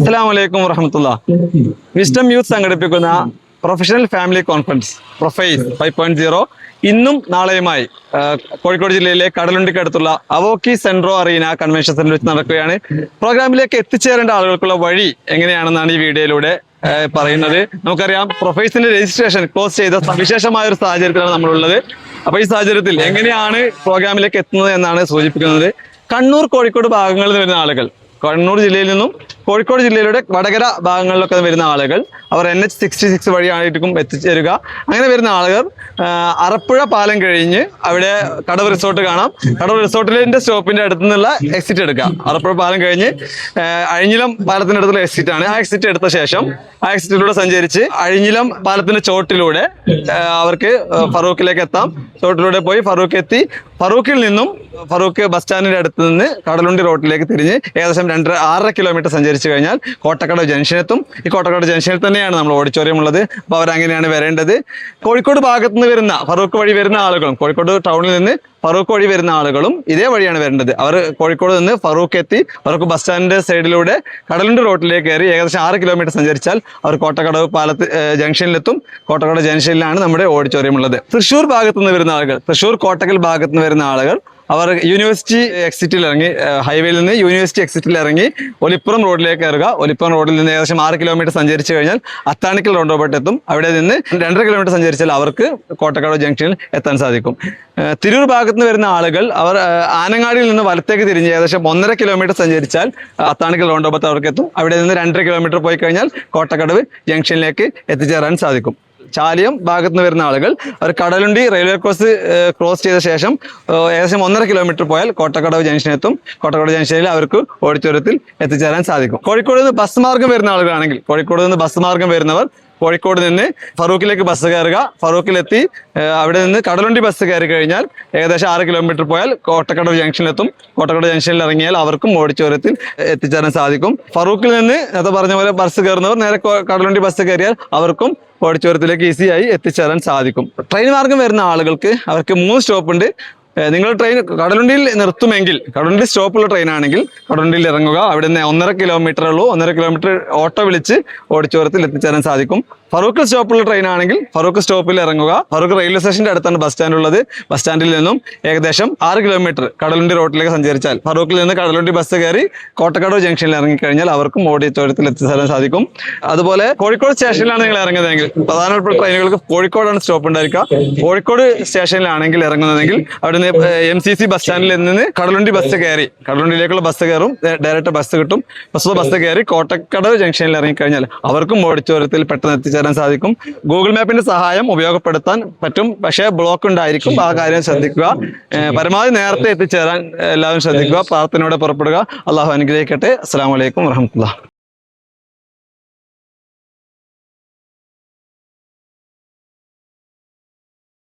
അലൈക്കും വറഹമത്തുള്ള. Wisdom youth സംഘടിപ്പിക്കുന്ന പ്രൊഫഷണൽ ഫാമിലി കോൺഫറൻസ് പ്രൊഫൈസ് ഫൈവ് പോയിന്റ് സീറോ ഇന്നും നാളെയുമായി കോഴിക്കോട് ജില്ലയിലെ കടലുണ്ടിക്കടുത്തുള്ള അവോക്കി സെൻട്രോ അറീന കൺവെൻഷൻ സെന്ററിൽ വെച്ച് നടക്കുകയാണ്. പ്രോഗ്രാമിലേക്ക് എത്തിച്ചേരേണ്ട ആളുകൾക്കുള്ള വഴി എങ്ങനെയാണെന്നാണ് ഈ വീഡിയോയിലൂടെ പറയുന്നത്. നമുക്കറിയാം പ്രൊഫൈസിന്റെ രജിസ്ട്രേഷൻ ക്ലോസ് ചെയ്ത സവിശേഷമായ ഒരു സാഹചര്യത്തിലാണ് നമ്മളുള്ളത്. അപ്പൊ ഈ സാഹചര്യത്തിൽ എങ്ങനെയാണ് പ്രോഗ്രാമിലേക്ക് എത്തുന്നത് എന്നാണ് സൂചിപ്പിക്കുന്നത്. കണ്ണൂർ കോഴിക്കോട് ഭാഗങ്ങളിൽ നിന്ന് വരുന്ന ആളുകൾ കണ്ണൂർ ജില്ലയിൽ നിന്നും കോഴിക്കോട് ജില്ലയിലൂടെ വടകര ഭാഗങ്ങളിലൊക്കെ വരുന്ന ആളുകൾ അവർ എൻ എച്ച് സിക്സ്റ്റി സിക്സ് വഴിയായിട്ടും എത്തിച്ചേരുക. അങ്ങനെ വരുന്ന ആളുകൾ അറപ്പുഴ പാലം കഴിഞ്ഞ് അവിടെ കടവ് റിസോർട്ട് കാണാം. കടവ് റിസോർട്ടിന്റെ സ്റ്റോപ്പിന്റെ അടുത്തു നിന്നുള്ള എക്സിറ്റ് എടുക്കുക. അറപ്പുഴ പാലം കഴിഞ്ഞ് അഴിഞ്ഞിലം പാലത്തിന്റെ അടുത്തുള്ള എക്സിറ്റ് ആണ്. ആ എക്സിറ്റ് എടുത്ത ശേഷം ആ എക്സിറ്റിലൂടെ സഞ്ചരിച്ച് അഴിഞ്ഞിലം പാലത്തിന്റെ ചോട്ടിലൂടെ അവർക്ക് ഫറൂഖിലേക്ക് എത്താം. ചോട്ടിലൂടെ പോയി ഫറൂഖ് എത്തി. ഫറൂഖിൽ നിന്നും ഫറൂഖ് ബസ് സ്റ്റാൻഡിന്റെ അടുത്ത് നിന്ന് കടലുണ്ടി റോഡിലേക്ക് തിരിഞ്ഞ് ഏകദേശം രണ്ടര ആറര കിലോമീറ്റർ സഞ്ചരിച്ചു കഴിഞ്ഞാൽ കോട്ടക്കട ജംഗ്ഷനെത്തും. ഈ കോട്ടക്കട ജംഗ്ഷനിൽ തന്നെയാണ് നമ്മൾ ഓഡിറ്റോറിയം ഉള്ളത്. അപ്പോൾ അവരങ്ങനെയാണ് വരേണ്ടത്. കോഴിക്കോട് ഭാഗത്ത് നിന്ന് വരുന്ന ഫറൂഖ് വഴി വരുന്ന ആളുകളും കോഴിക്കോട് ടൗണിൽ നിന്ന് ഫറൂഖ് വഴി വരുന്ന ആളുകളും ഇതേ വഴിയാണ് വരേണ്ടത്. അവർ കോഴിക്കോട് നിന്ന് ഫറൂഖ് എത്തി ഫറൂഖ് ബസ് സ്റ്റാൻഡിന്റെ സൈഡിലൂടെ കടലുണ്ട് റോഡിലേക്ക് കയറി ഏകദേശം ആറ് കിലോമീറ്റർ സഞ്ചരിച്ചാൽ അവർ കോട്ടക്കടവ് പാലത്ത് ജംഗ്ഷനിലെത്തും. കോട്ടക്കട ജംഗ്ഷനിലാണ് നമ്മുടെ ഓഡിറ്റോറിയം ഉള്ളത്. തൃശ്ശൂർ ഭാഗത്ത് നിന്ന് വരുന്ന ആളുകൾ തൃശ്ശൂർ കോട്ടക്കൽ ഭാഗത്ത് നിന്ന് വരുന്ന ആളുകൾ അവർ യൂണിവേഴ്സിറ്റി എക്സിറ്റിൽ ഇറങ്ങി ഹൈവേയിൽ നിന്ന് യൂണിവേഴ്സിറ്റി എക്സിറ്റിൽ ഇറങ്ങി ഒലിപ്പുറം റോഡിലേക്ക് കയറുക. ഒലിപ്പുറം റോഡിൽ നിന്ന് ഏകദേശം ആറ് കിലോമീറ്റർ സഞ്ചരിച്ചു കഴിഞ്ഞാൽ അത്താണിക്കൽ റോഡോബട്ട് എത്തും. അവിടെ നിന്ന് രണ്ടര കിലോമീറ്റർ സഞ്ചരിച്ചാൽ അവർക്ക് കോട്ടക്കാട് ജംഗ്ഷനിൽ എത്താൻ സാധിക്കും. തിരൂർ ഭാഗത്ത് നിന്ന് വരുന്ന ആളുകൾ അവർ ആനങ്ങാടിയിൽ നിന്ന് വലത്തേക്ക് തിരിഞ്ഞ് ഏകദേശം ഒന്നര കിലോമീറ്റർ സഞ്ചരിച്ചാൽ അത്താണിക്കൽ റോഡോബത്ത് അവർക്ക് എത്തും. അവിടെ നിന്ന് രണ്ടര കിലോമീറ്റർ പോയി കഴിഞ്ഞാൽ കോട്ടക്കടവ് ജംഗ്ഷനിലേക്ക് എത്തിച്ചേരാൻ സാധിക്കും. ചാലിയം ഭാഗത്ത് നിന്ന് വരുന്ന ആളുകൾ. അവർ കടലുണ്ടി റെയിൽവേ ക്രോസ് ക്രോസ് ചെയ്ത ശേഷം ഏകദേശം ഒന്നര കിലോമീറ്റർ പോയാൽ കോട്ടക്കടവ് ജംഗ്ഷനെത്തും കോട്ടക്കടവ് ജംഗ്ഷനിൽ അവർക്ക് ഓഡിറ്റോറിയത്തിൽ എത്തിച്ചേരാൻ സാധിക്കും. കോഴിക്കോട് നിന്ന് ബസ് മാർഗം വരുന്ന ആളുകളാണെങ്കിൽ കോഴിക്കോട് നിന്ന് ബസ് മാർഗം വരുന്നവർ കോഴിക്കോട് നിന്ന് ഫറൂഖിലേക്ക് ബസ് കയറുക. ഫറൂഖിലെത്തി അവിടെ നിന്ന് കടലുണ്ടി ബസ് കയറി കഴിഞ്ഞാൽ ഏകദേശം ആറ് കിലോമീറ്റർ പോയാൽ കോട്ടക്കടവ് ജംഗ്ഷനിലെത്തും കോട്ടക്കട ജംഗ്ഷനിൽ ഇറങ്ങിയാൽ അവർക്കും ഓഡിറ്റോറിയത്തിൽ എത്തിച്ചേരാൻ സാധിക്കും. ഫറൂഖിൽ നിന്ന് നേരത്തെ പറഞ്ഞ പോലെ ബസ് കയറുന്നവർ നേരെ കടലുണ്ടി ബസ് കയറിയാൽ അവർക്കും ഓഡിറ്റോറിയത്തിലേക്ക് ഈസിയായി എത്തിച്ചേരാൻ സാധിക്കും. ട്രെയിൻ മാർഗം വരുന്ന ആളുകൾക്ക് അവർക്ക് മൂന്ന് സ്റ്റോപ്പ് ഉണ്ട്. നിങ്ങൾ ട്രെയിൻ കടലുണ്ടിയിൽ നിർത്തുമെങ്കിൽ കടലുണ്ടി സ്റ്റോപ്പുള്ള ട്രെയിൻ ആണെങ്കിൽ കടലുണ്ടിയിൽ ഇറങ്ങുക. അവിടെ നിന്ന് ഒന്നര കിലോമീറ്റർ ഉള്ളൂ. ഒന്നര കിലോമീറ്റർ ഓട്ടോ വിളിച്ച് ഓടിച്ചോരത്തിൽ എത്തിച്ചേരാൻ സാധിക്കും. ഫറൂഖ് സ്റ്റോപ്പുള്ള ട്രെയിൻ ആണെങ്കിൽ ഫറൂഖ് സ്റ്റോപ്പിൽ ഇറങ്ങുക. ഫറൂഖ് റെയിൽവേ സ്റ്റേഷന്റെ അടുത്താണ് ബസ് സ്റ്റാൻഡ് ഉള്ളത്. ബസ് സ്റ്റാൻഡിൽ നിന്നും ഏകദേശം ആറ് കിലോമീറ്റർ കടലുണ്ടി റോഡിലേക്ക് സഞ്ചരിച്ചാൽ ഫറൂഖിൽ നിന്ന് കടലുണ്ടി ബസ് കയറി കോട്ടക്കടവ് ജംഗ്ഷനിൽ ഇറങ്ങിക്കഴിഞ്ഞാൽ അവർക്കും ഓടിച്ചോരത്തിൽ എത്തിച്ചേരാൻ സാധിക്കും. അതുപോലെ കോഴിക്കോട് സ്റ്റേഷനിലാണ് നിങ്ങൾ ഇറങ്ങുന്നതെങ്കിൽ പ്രധാനപ്പെട്ട ട്രെയിനുകൾക്ക് കോഴിക്കോടാണ് സ്റ്റോപ്പ് ഉണ്ടായിരിക്കുക. കോഴിക്കോട് സ്റ്റേഷനിലാണെങ്കിൽ ഇറങ്ങുന്നതെങ്കിൽ അവിടെ നിന്ന് എം സി സി ബസ് സ്റ്റാൻഡിൽ നിന്ന് കടലുണ്ടി ബസ് കയറി. കടലുണ്ടിയിലേക്കുള്ള ബസ് കയറും. ഡയറക്റ്റ് ബസ് കിട്ടും. ബസ് ബസ് കയറി കോട്ടക്കടവ് ജംഗ്ഷനിൽ ഇറങ്ങിക്കഴിഞ്ഞാൽ അവർക്കും ഓഡിറ്റോറിയത്തിൽ പെട്ടെന്ന് എത്തിച്ചേരാൻ സാധിക്കും. ഗൂഗിൾ മാപ്പിന്റെ സഹായം ഉപയോഗപ്പെടുത്താൻ പറ്റും. പക്ഷേ ബ്ലോക്ക് ഉണ്ടായിരിക്കും. ആ കാര്യം ശ്രദ്ധിക്കുക. പരമാവധി നേരത്തെ എത്തിച്ചേരാൻ എല്ലാവരും ശ്രദ്ധിക്കുക. പ്രാർത്ഥനയോടെ പുറപ്പെടുക. അള്ളാഹു അനുഗ്രഹിക്കട്ടെ. അസ്സാം വലൈക്കും വറഹമത്തുള്ള